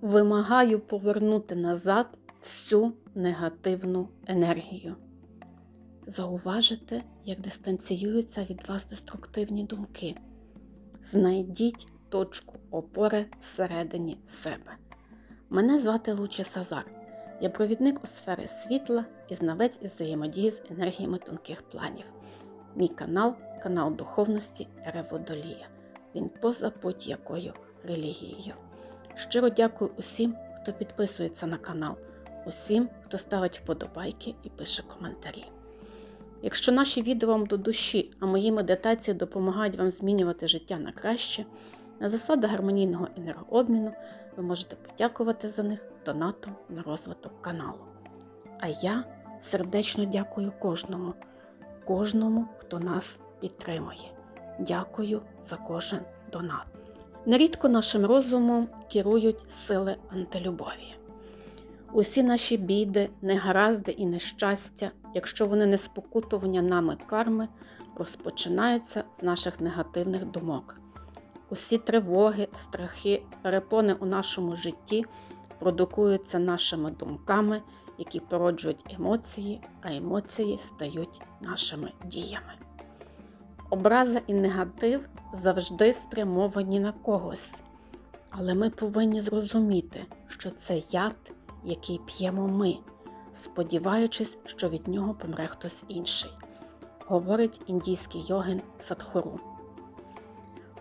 Вимагаю повернути назад всю негативну енергію. Зауважите, як дистанціюються від вас деструктивні думки. Знайдіть точку опори всередині себе. Мене звати Луче Сазар. Я провідник у сфері світла і знавець із взаємодії з енергіями тонких планів. Мій канал канал духовності Ереводолія. Він поза будь-якою релігією. Щиро дякую усім, хто підписується на канал, усім, хто ставить вподобайки і пише коментарі. Якщо наші відео вам до душі, а мої медитації допомагають вам змінювати життя на краще, на засадах гармонійного енергообміну ви можете подякувати за них донатом на розвиток каналу. А я сердечно дякую кожному, кожному, хто нас підтримує. Дякую за кожен донат. Нерідко нашим розумом керують сили антилюбові. Усі наші біди, негаразди і нещастя, якщо вони не спокутування нами карми, розпочинаються з наших негативних думок. Усі тривоги, страхи, перепони у нашому житті продукуються нашими думками, які породжують емоції, а емоції стають нашими діями. Образа і негатив завжди спрямовані на когось. Але ми повинні зрозуміти, що це яд, який п'ємо ми, сподіваючись, що від нього помре хтось інший, говорить індійський йогін Садхуру.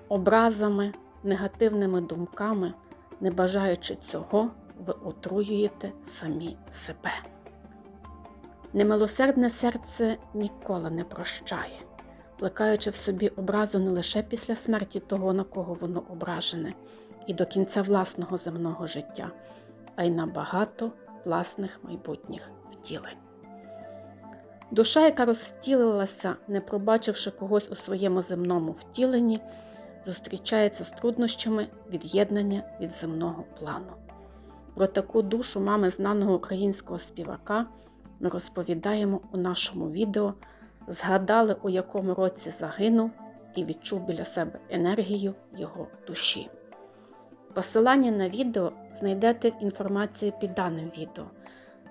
Образами, негативними думками, не бажаючи цього, ви отруюєте самі себе. Немилосердне серце ніколи не прощає, плекаючи в собі образу не лише після смерті того, на кого воно ображене, і до кінця власного земного життя, а й на багато власних майбутніх втілень. Душа, яка розвтілилася, не пробачивши когось у своєму земному втіленні, зустрічається з труднощами від'єднання від земного плану. Про таку душу мами знаного українського співака ми розповідаємо у нашому відео, згадали, у якому році загинув і відчув біля себе енергію його душі. Посилання на відео знайдете в інформації під даним відео.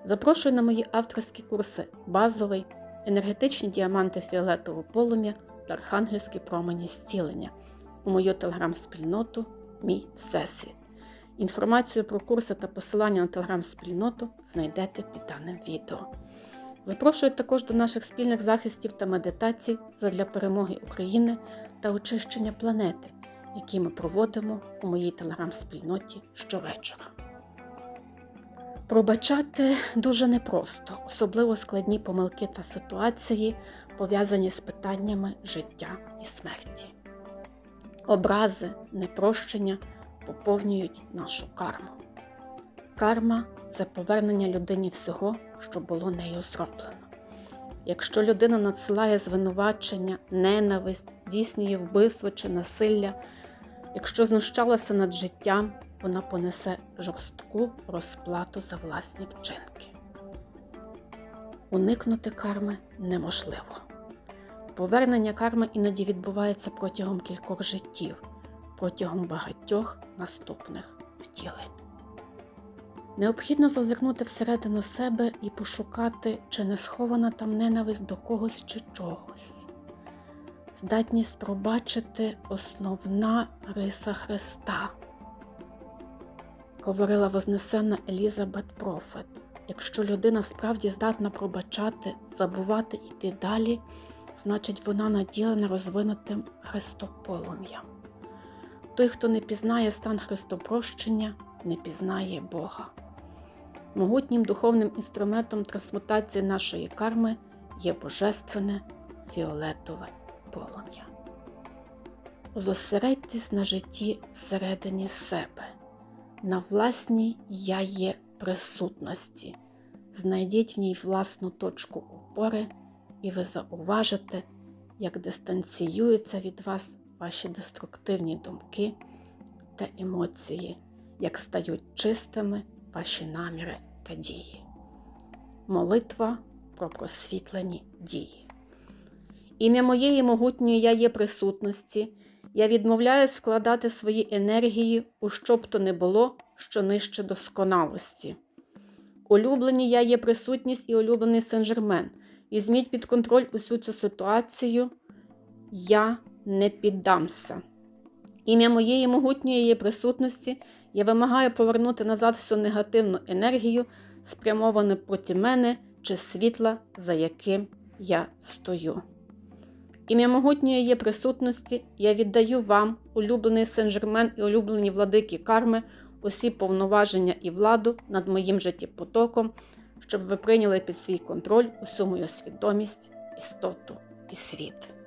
Запрошую на мої авторські курси базовий, енергетичні діаманти фіолетового полум'я та архангельські промені зцілення у мою телеграм-спільноту Мій Всесвіт. Інформацію про курси та посилання на телеграм-спільноту знайдете під даним відео. Запрошую також до наших спільних захистів та медитацій задля перемоги України та очищення планети, які ми проводимо у моїй телеграм-спільноті щовечора. Пробачати дуже непросто, особливо складні помилки та ситуації, пов'язані з питаннями життя і смерті. Образи, непрощення поповнюють нашу карму. Карма це повернення людині всього, що було нею зроблено. Якщо людина надсилає звинувачення, ненависть, здійснює вбивство чи насилля, якщо знущалася над життям, вона понесе жорстку розплату за власні вчинки. Уникнути карми неможливо. Повернення карми іноді відбувається протягом кількох життів, протягом багатьох наступних втілень. Необхідно зазирнути всередину себе і пошукати, чи не схована там ненависть до когось чи чогось. Здатність пробачити основна риса Христа, говорила Вознесенна Елізабет Профет. Якщо людина справді здатна пробачати, забувати йти далі, значить вона наділена розвинутим Христополум'ям. Той, хто не пізнає стан Христопрощення, не пізнає Бога. Могутнім духовним інструментом трансмутації нашої карми є божественне фіолетове полум'я. Зосередьтесь на житті всередині себе, на власній я є присутності. Знайдіть в ній власну точку опори, і ви зауважите, як дистанціюються від вас ваші деструктивні думки та емоції, як стають чистими ваші наміри та дії. Молитва про просвітлені дії. Ім'я моєї могутньої я є присутності, Я відмовляюсь вкладати свої енергії у що б то не було, що нижче досконалості. Улюблені я є присутність і улюблений Сен-Жермен. Візьміть під контроль усю цю ситуацію. Я не піддамся. Ім'я моєї могутньої є присутності. Я вимагаю повернути назад всю негативну енергію, спрямовану проти мене чи світла, за яким я стою. Ім'я могутньої є присутності. Я віддаю вам, улюблений Сен-Жермен і улюблені владики карми, усі повноваження і владу над моїм життєпотоком, щоб ви прийняли під свій контроль усю мою свідомість, істоту і світ.